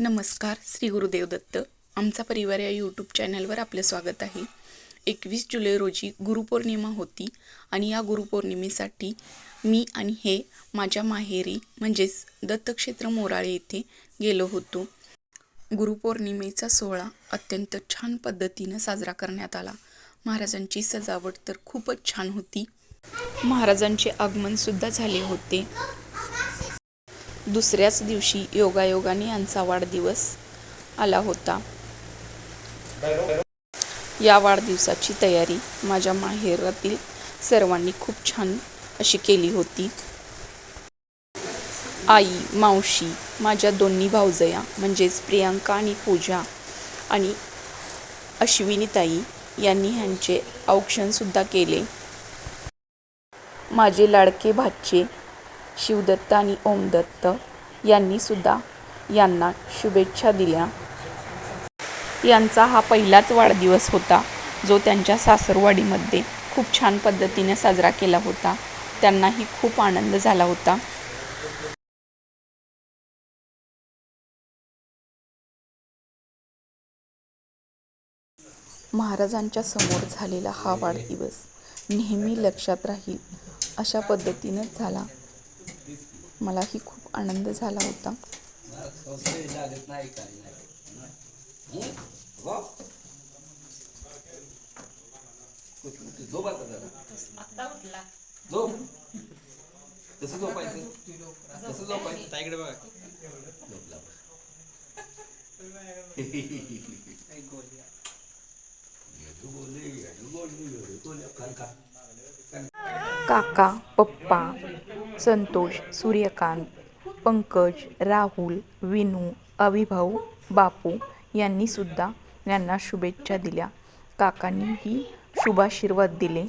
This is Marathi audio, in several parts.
नमस्कार श्री गुरुदेव दत्त. आमचा परिवार या यूट्यूब चॅनलवर आपलं स्वागत आहे. एकवीस जुलै रोजी गुरुपौर्णिमा होती आणि या गुरुपौर्णिमेसाठी मी आणि हे माझ्या माहेरी म्हणजेच दत्तक्षेत्र मोराळे येथे गेलो होतो. गुरुपौर्णिमेचा सोहळा अत्यंत छान पद्धतीनं साजरा करण्यात आला. महाराजांची सजावट तर खूपच छान होती. महाराजांचे आगमनसुद्धा झाले होते. दुसऱ्याच दिवशी योगायोगाने यांचा वाढदिवस आला होता. या वाढदिवसाची तयारी माझ्या माहेरातील सर्वांनी खूप छान अशी केली होती. आई मावशी माझ्या दोन्ही भाऊजया म्हणजेच प्रियांका आणि पूजा आणि अश्विनीताई यांनी ह्यांचे औक्षणसुद्धा केले. माझे लाडके भाचे शिवदत्त आणि ओमदत्त यांनीसुद्धा यांना शुभेच्छा दिल्या. यांचा हा पहिलाच वाढदिवस होता जो त्यांच्या सासरवाडीमध्ये खूप छान पद्धतीने साजरा केला होता. त्यांनाही खूप आनंद झाला होता. महाराजांच्या समोर झालेला हा वाढदिवस नेहमी लक्षात राहील अशा पद्धतीनेच झाला. मलाही खूप आनंद झाला होता. काका पप्पा संतोष सूर्यकांत पंकज राहुल विनू अविभाऊ बापू यांनी सुद्धा यांना शुभेच्छा दिल्या. काकांनीही शुभाशीर्वाद दिले.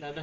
दादा.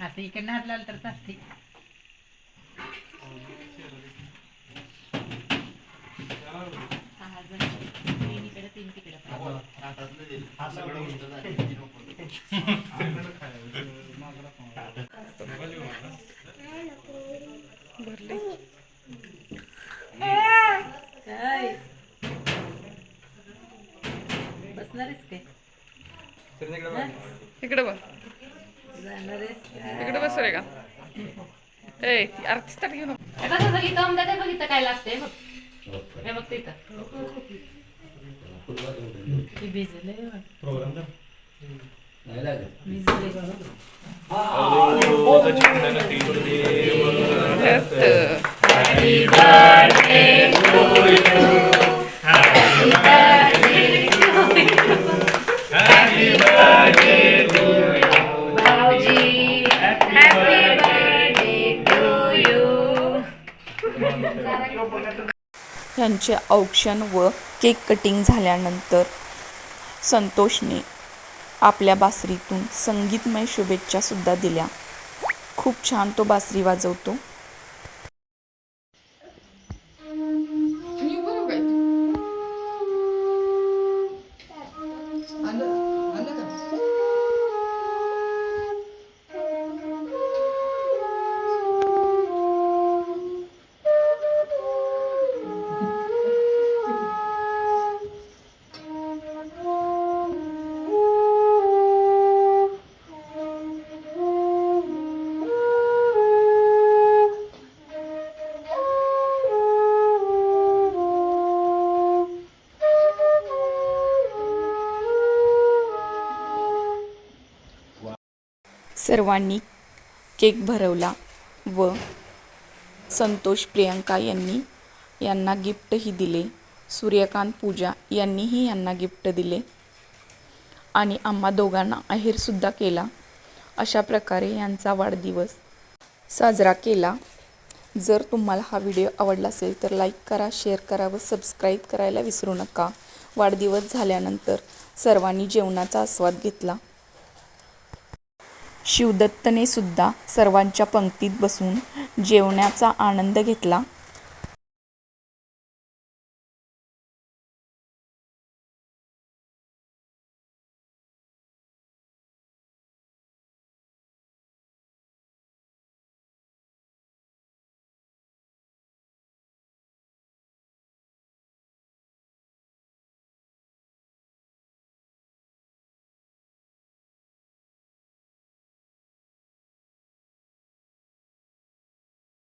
असं इकडनं हात लावला तर चालते सहा जण. तीन इकडे तीन तिकडे काय बसणारच काय? इकडे बघ. इकडे बस रे का? ए ती आरतीच तर घेऊ नको. हे बघ बघ इथं आमदार बघितलं काय लागतंय बघ. हे बघ तिथं. ते भिजलंय यांचे औक्षण व केक कटिंग झाल्यानंतर संतोषने आपल्या बासरीतून संगीतमय शुभेच्छासुद्धा दिल्या. खूप छान तो बासरी वाजवतो. सर्वांनी केक भरवला व संतोष प्रियंका यांनी यांना गिफ्टही दिले. सूर्यकांत पूजा यांनीही यांना गिफ्ट दिले. आणि आम्हा दोघांना आहेरसुद्धा केला. अशा प्रकारे यांचा वाढदिवस साजरा केला. जर तुम्हाला हा व्हिडिओ आवडला असेल तर लाईक करा शेअर करा व सबस्क्राईब करायला विसरू नका. वाढदिवस झाल्यानंतर सर्वांनी जेवणाचा आस्वाद घेतला. शिवदत्तने सुद्धा सर्वांच्या पंक्तीत बसून जेवण्याचा आनंद घेतला.